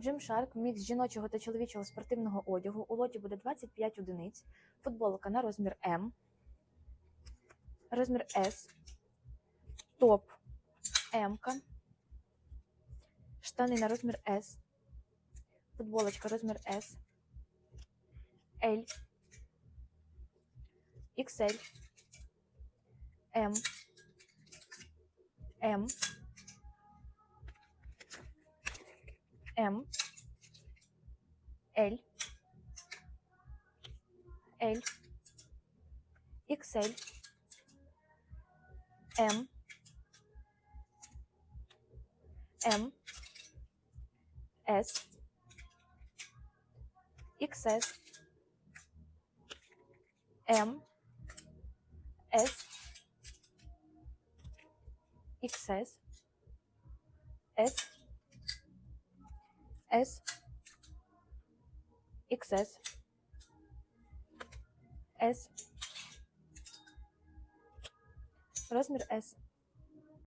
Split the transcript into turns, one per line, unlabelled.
Gymshark – мікс жіночого та чоловічого спортивного одягу. У лоті буде 25 одиниць. Футболка на розмір М, розмір С, топ М, штани на розмір С, футболочка розмір С, L, XL, М, М, M L L XL M M S XS M S XS S S, XS, S, розмір S.